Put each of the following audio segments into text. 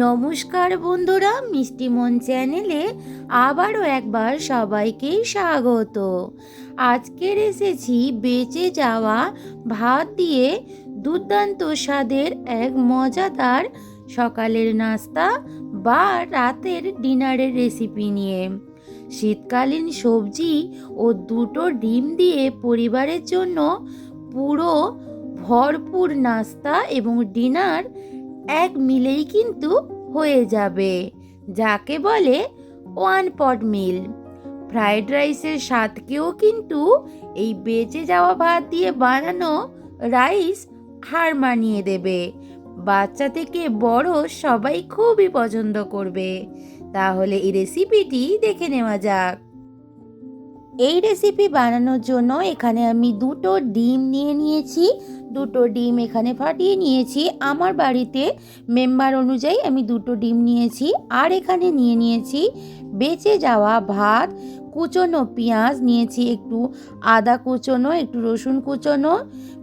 নমস্কার বন্ধুরা মিষ্টি মন চ্যানেলে আবারও একবার সবাইকেই স্বাগত। আজকের এসেছি বেঁচে যাওয়া ভাত দিয়ে দুর্দান্ত স্বাদের এক মজাদার সকালের নাস্তা বা রাতের ডিনারের রেসিপি নিয়ে। শীতকালীন সবজি ও দুটো ডিম দিয়ে পরিবারের জন্য পুরো ভরপুর নাস্তা এবং ডিনার এক মিলেই কিন্তু হয়ে যাবে, যাকে বলে ওয়ান পট মিল। ফ্রাইড রাইসের স্বাদকেও কিন্তু এই বেঁচে যাওয়া ভাত দিয়ে বানানো রাইস হার মানিয়ে দেবে। বাচ্চা থেকে বড় সবাই খুবই পছন্দ করবে। তাহলে এই রেসিপিটি দেখে নেওয়া যাক। এই রেসিপি বানানোর জন্য এখানে আমি দুটো ডিম নিয়ে নিয়েছি। দুটো ডিম এখানে ফাটিয়ে নিয়েছি। আমার বাড়িতে মেম্বার অনুযায়ী আমি দুটো ডিম নিয়েছি। আর এখানে নিয়ে নিয়েছি বেঁচে যাওয়া ভাত, কুচনো পেঁয়াজ নিয়েছি একটু আদা কুচনো, একটু রসুন কুচনো,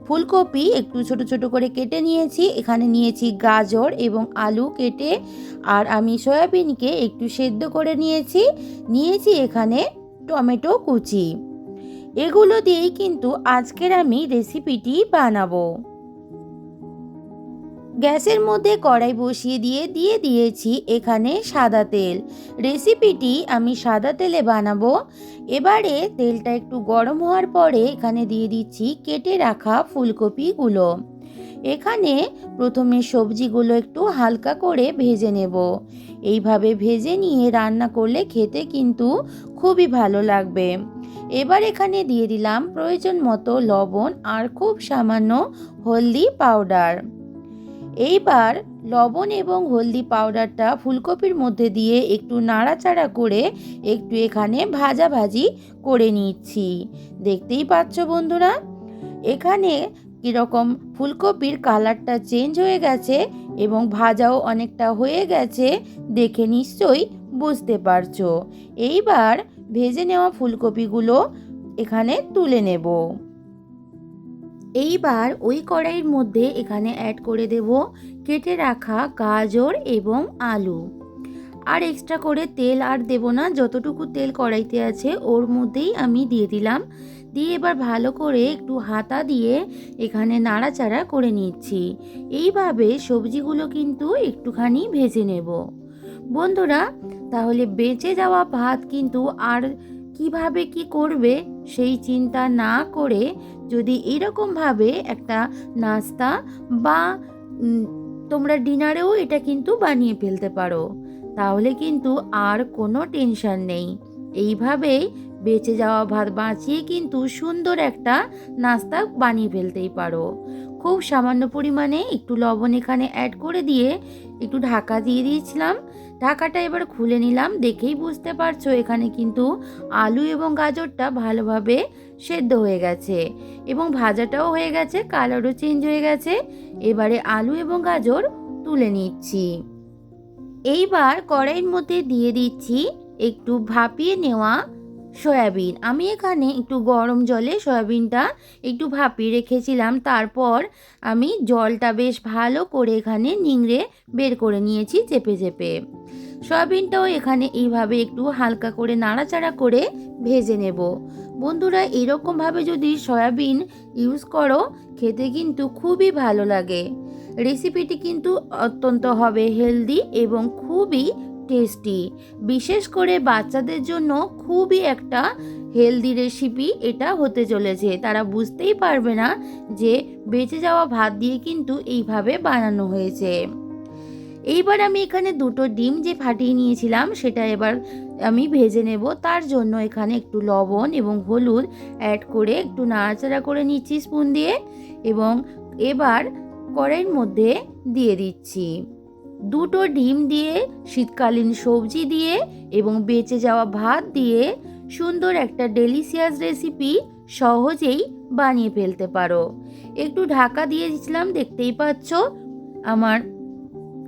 ফুলকপি একটু ছোট ছোট করে কেটে নিয়েছি। এখানে নিয়েছি গাজর এবং আলু কেটে, আর আমি সয়াবিনকে একটু সেদ্ধ করে নিয়েছি। নিয়েছি এখানে টমেটো, কুচি। এগুলো দিয়েই কিন্তু আজকের আমি রেসিপিটি বানাবো। গ্যাসের মধ্যে কড়াই বসিয়ে দিয়ে দিয়ে দিয়েছি এখানে সাদা তেল। রেসিপিটি আমি সাদা তেলে বানাবো। এবারে তেলটা একটু গরম হওয়ার পরে এখানে দিয়ে দিচ্ছি কেটে রাখা ফুলকপিগুলো। এখানে প্রথমে সবজিগুলো একটু হালকা করে ভেজে নেব। এইভাবে ভেজে নিয়ে রান্না করলে খেতে কিন্তু খুবই ভালো লাগবে। এবার এখানে দিয়ে দিলাম প্রয়োজন মতো লবণ আর খুব সামান্য হলদি পাউডার। এইবার লবণ এবং হলদি পাউডারটা ফুলকপির মধ্যে দিয়ে একটু নাড়াচাড়া করে একটু এখানে ভাজাভাজি করে নিচ্ছি। দেখতেই পাচ্ছ বন্ধুরা? এখানে কীরকম ফুলকপির কালারটা চেঞ্জ হয়ে গেছে এবং ভাজাও অনেকটা হয়ে গেছে, দেখে নিশ্চয়ই বুঝতে পারছ। এইবার ভেজে নেওয়া ফুলকপিগুলো এখানে তুলে নেব। এইবার ওই কড়াইয়ের মধ্যে এখানে অ্যাড করে দেব কেটে রাখা গাজর এবং আলু। আর এক্সট্রা করে তেল আর দেব না, যতটুকু তেল কড়াইতে আছে ওর মধ্যেই আমি দিয়ে দিলাম। দিয়ে এবার ভালো করে একটু হাতা দিয়ে এখানে নাড়াচাড়া করে নিচ্ছি। এইভাবে সবজিগুলো কিন্তু একটুখানি ভেজে নেব। বন্ধুরা, তাহলে বেঁচে যাওয়া ভাত কিন্তু আর কীভাবে কি করবে সেই চিন্তা না করে যদি এরকমভাবে একটা নাস্তা বা তোমরা ডিনারেও এটা কিন্তু বানিয়ে ফেলতে পারো। তাহলে কিন্তু আর কোনো টেনশন নেই। এইভাবেই বেঁচে যাওয়া ভাত বাঁচিয়ে কিন্তু সুন্দর একটা নাস্তা বানিয়ে ফেলতেই পারো। খুব সামান্য পরিমাণে একটু লবণ এখানে অ্যাড করে দিয়ে একটু ঢাকা দিয়ে দিয়েছিলাম। ঢাকাটা এবার খুলে নিলাম, দেখেই বুঝতে পারছ এখানে কিন্তু আলু এবং গাজরটা ভালোভাবে সেদ্ধ হয়ে গেছে এবং ভাজাটাও হয়ে গেছে কালারও চেঞ্জ হয়ে গেছে। এবারে আলু এবং গাজর তুলে নিচ্ছি। এইবার কড়াইয়ের মধ্যে দিয়ে দিচ্ছি একটু ভাপিয়ে নেওয়া সয়াবিন। আমি এখানে একটু গরম জলে সয়াবিনটা একটু ভাপিয়ে রেখেছিলাম। তারপর আমি জলটা বেশ ভালো করে এখানে নিংড়ে বের করে নিয়েছি চেপে চেপে। সয়াবিনটাও এখানে এইভাবে একটু হালকা করে নাড়াচাড়া করে ভেজে নেব। বন্ধুরা, এরকমভাবে যদি সয়াবিন ইউজ করো, খেতে কিন্তু খুবই ভালো লাগে। রেসিপিটি কিন্তু অত্যন্ত হবে হেলদি এবং খুবই টেস্টি। বিশেষ করে বাচ্চাদের জন্য খুবই একটা হেলদি রেসিপি এটা হতে চলেছে। তারা বুঝতেই পারবে না যে বেঁচে যাওয়া ভাত দিয়ে কিন্তু এইভাবে বানানো হয়েছে। এইবার আমি এখানে দুটো ডিম যে ফাটিয়ে নিয়েছিলাম সেটা এবার আমি ভেজে নেব। তার জন্য এখানে একটু লবণ এবং হলুদ অ্যাড করে একটু নাড়াচাড়া করে নিচ্ছি স্পুন দিয়ে এবং এবার কড়াইয়ের মধ্যে দিয়ে দিচ্ছি। দুটো ডিম দিয়ে, শীতকালীন সবজি দিয়ে এবং বেঁচে যাওয়া ভাত দিয়ে সুন্দর একটা ডেলিশিয়াস রেসিপি সহজেই বানিয়ে ফেলতে পারো। একটু ঢাকা দিয়ে দিয়েছিলাম, দেখতেই পাচ্ছ? আমার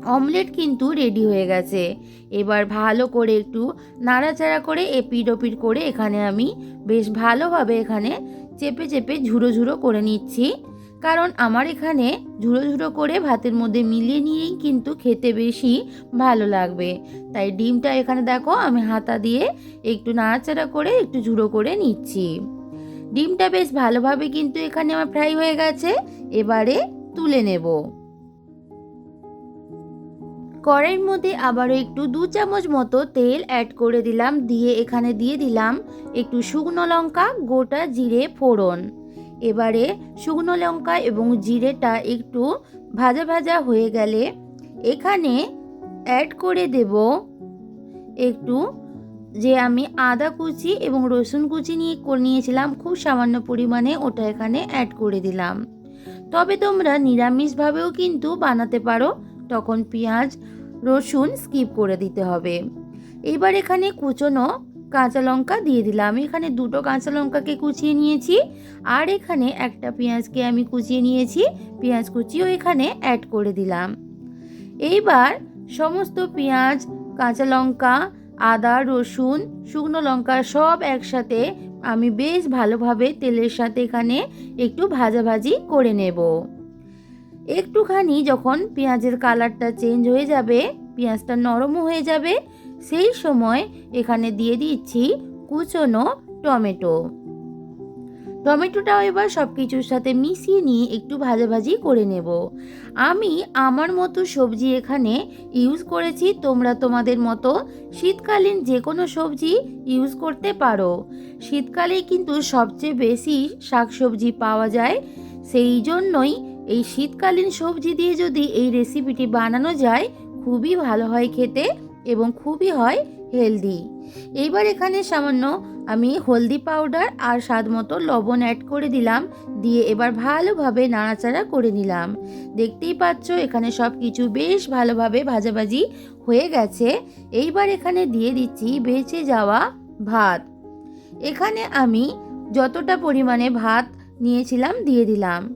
অমলেট কিন্তু রেডি হয়ে গেছে। এবার ভালো করে একটু নাড়াচাড়া করে এপিড ওপিড করে এখানে আমি বেশ ভালোভাবে এখানে চেপে চেপে ঝুড়ো ঝুড়ো করে নিচ্ছি। কারণ আমার এখানে ঝুড়ো ঝুড়ো করে ভাতের মধ্যে মিলিয়ে নিয়েই কিন্তু খেতে বেশি ভালো লাগবে। তাই ডিমটা এখানে দেখো আমি হাতা দিয়ে একটু নাড়াচাড়া করে একটু ঝুড়ো করে নিচ্ছি। ডিমটা বেশ ভালোভাবে কিন্তু এখানে আমার ফ্রাই হয়ে গেছে, এবারে তুলে নেব। কড়াইয়ের মধ্যে আবারও একটু দু চামচ মতো তেল অ্যাড করে দিলাম, দিয়ে এখানে দিয়ে দিলাম একটু শুকনো লঙ্কা, গোটা জিরে, ফোড়ন। এবারে শুকনো লঙ্কা এবং জিরেটা একটু ভাজা ভাজা হয়ে গেলে এখানে অ্যাড করে দেব একটু যে আমি আদা কুচি এবং রসুন কুচি নিয়ে নিয়েছিলাম, খুব সামান্য পরিমাণে ওটা এখানে অ্যাড করে দিলাম। তবে তোমরা নিরামিষভাবেও কিন্তু বানাতে পারো, তখন পেঁয়াজ, রসুন স্কিপ করে দিতে হবে। এবার এখানে কুচনো কাঁচা লঙ্কা দিয়ে দিলাম। এখানে দুটো কাঁচা লঙ্কাকে কুচিয়ে নিয়েছি, আর এখানে একটা পেঁয়াজকে আমি কুচিয়ে নিয়েছি, পেঁয়াজ কুচিও এখানে অ্যাড করে দিলাম। এইবার সমস্ত পেঁয়াজ, কাঁচা লঙ্কা, আদা, রসুন, শুকনো লঙ্কা সব একসাথে আমি বেশ ভালোভাবে তেলের সাথে এখানে একটু ভাজাভাজি করে নেব। একটুখানি যখন পেঁয়াজের কালারটা চেঞ্জ হয়ে যাবে, পেঁয়াজটা নরমও হয়ে যাবে সেই সময় এখানে দিয়ে দিচ্ছি কুচনো টমেটো। টমেটোটাও এবার সব কিছুর সাথে মিশিয়ে নিয়ে একটু ভাজাভাজি করে নেব। আমি আমার মতো সবজি এখানে ইউজ করেছি, তোমরা তোমাদের মতো। শীতকালীন যে কোনো সবজি ইউজ করতে পারো। শীতকালে কিন্তু সবচেয়ে বেশি শাকসবজি পাওয়া যায়। সেই জন্যই এই শীতকালীন সবজি দিয়ে যদি এই রেসিপিটি বানানো যায়, খুবই ভালো হয় খেতে। এবং খুবই হয় হেলদি। এইবার এখানে সামান্য আমি হলদি পাউডার আর স্বাদ মতো লবণ অ্যাড করে দিলাম, দিয়ে এবার ভালোভাবে নাড়াচাড়া করে নিলাম। দেখতেই পাচ্ছ, এখানে সব কিছু বেশ ভালোভাবে ভাজাভাজি হয়ে গেছে। এইবার এখানে দিয়ে দিচ্ছি বেঁচে যাওয়া ভাত। এখানে আমি যতটা পরিমাণে ভাত নিয়েছিলাম দিয়ে দিলাম।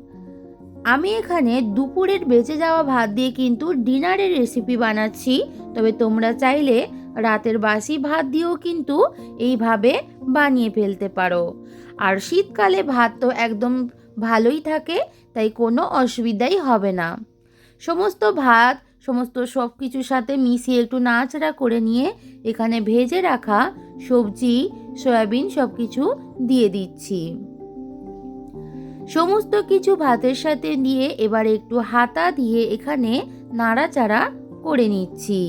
আমি এখানে দুপুরের বেঁচে যাওয়া ভাত দিয়ে কিন্তু ডিনারের রেসিপি বানাচ্ছি। তবে তোমরা চাইলে রাতের বাসি ভাত দিয়েও কিন্তু এইভাবে বানিয়ে ফেলতে পারো। আর শীতকালে ভাত তো একদম ভালোই থাকে, তাই কোনো অসুবিধাই হবে না। সমস্ত ভাত, সমস্ত সব কিছুর সাথে মিশিয়ে একটু নাড়াচাড়া করে নিয়ে এখানে ভেজে রাখা সবজি, সয়াবিন সব কিছু দিয়ে দিচ্ছি। সমস্ত কিছু ভাতের সাথে নিয়ে এবার একটু হাতা দিয়ে এখানে নাড়াচাড়া করে নিচ্ছি।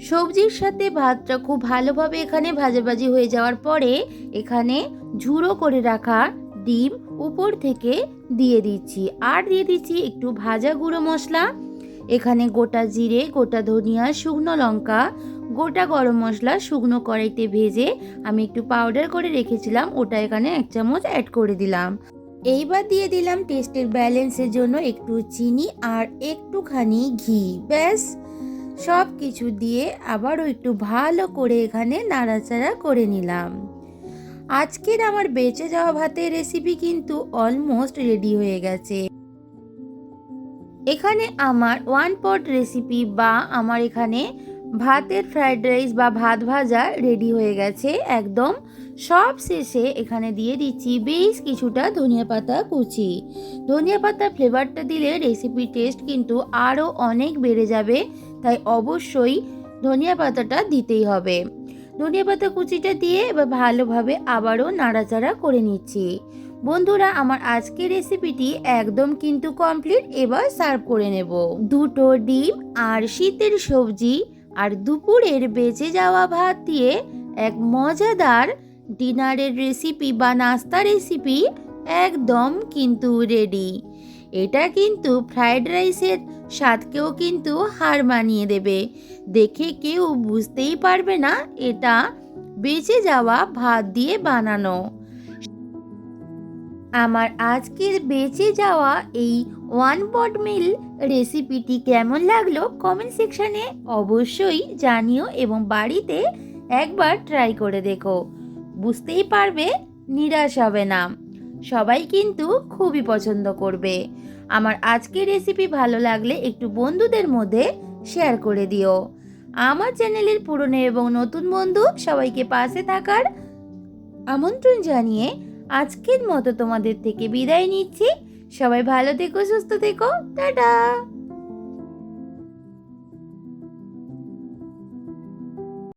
সবজির সাথে ভাতটা খুব ভালোভাবে এখানে ভাজাভাজি হয়ে যাওয়ার পরে এখানে ঝুড়ো করে রাখা ডিম উপর থেকে দিয়ে দিচ্ছি। আর দিয়ে দিচ্ছি একটু ভাজা গুঁড়ো মশলা। এখানে গোটা জিরে, গোটা ধনিয়া, শুকনো লঙ্কা, গোটা গরম মশলা, শুকনো কড়াইতে ভেজে আমি একটু পাউডার করে রেখেছিলাম। ওটা এখানে এক চামচ অ্যাড করে দিলাম। এইবার দিয়ে দিলাম টেস্টের ব্যালেন্সের জন্য একটু চিনি আর একটুখানি ঘি। ব্যাস সব কিছু দিয়ে আবারও একটু ভালো করে এখানে নাড়াচাড়া করে নিলাম। আজকের আমার বেঁচে যাওয়া ভাতের রেসিপি কিন্তু অলমোস্ট রেডি হয়ে গেছে। এখানে আমার ওয়ান পট রেসিপি বা আমার এখানে ভাতের ফ্রাইড রাইস বা ভাত ভাজা রেডি হয়ে গেছে একদম। সব শেষে এখানে দিয়ে দিচ্ছি বেশ কিছুটা ধনিয়া পাতা কুচি। ধনিয়া পাতার ফ্লেভারটা দিলে রেসিপির টেস্ট কিন্তু আরও অনেক বেড়ে যাবে, তাই অবশ্যই ধনিয়া পাতাটা দিতেই হবে। ধনিয়া পাতা কুচিটা দিয়ে এবার ভালোভাবে আবারও নাড়াচাড়া করে নিচ্ছি। বন্ধুরা, আমার আজকের রেসিপিটি একদম কিন্তু কমপ্লিট এবার সার্ভ করে নেব। দুটো ডিম আর শীতের সবজি। আর দুপুরের বেঁচে যাওয়া ভাত দিয়ে এক মজাদার ডিনারের রেসিপি বা নাস্তা রেসিপি একদম কিন্তু রেডি এটা কিন্তু ফ্রাইড রাইসের স্বাদকেও কিন্তু হার মানিয়ে দেবে। দেখে কেউ বুঝতেই পারবে না এটা বেঁচে যাওয়া ভাত দিয়ে বানানো। আমার আজকের বেঁচে যাওয়া এই ওয়ান পট মিল রেসিপিটি কেমন লাগল কমেন্ট সেকশানে অবশ্যই জানিও এবং বাড়িতে একবার ট্রাই করে দেখো। বুঝতেই পারবে, নিরাশ হবে না। সবাই কিন্তু খুবই পছন্দ করবে। আমার আজকের রেসিপি ভালো লাগলে একটু বন্ধুদের মধ্যে শেয়ার করে দিও। আমার চ্যানেলের পুরনো এবং নতুন বন্ধু সবাইকে পাশে থাকার আমন্ত্রণ জানিয়ে আজকের মতো তোমাদের থেকে বিদায় নিচ্ছি। সবাই ভালো থেকো সুস্থ থেকো। টাটা।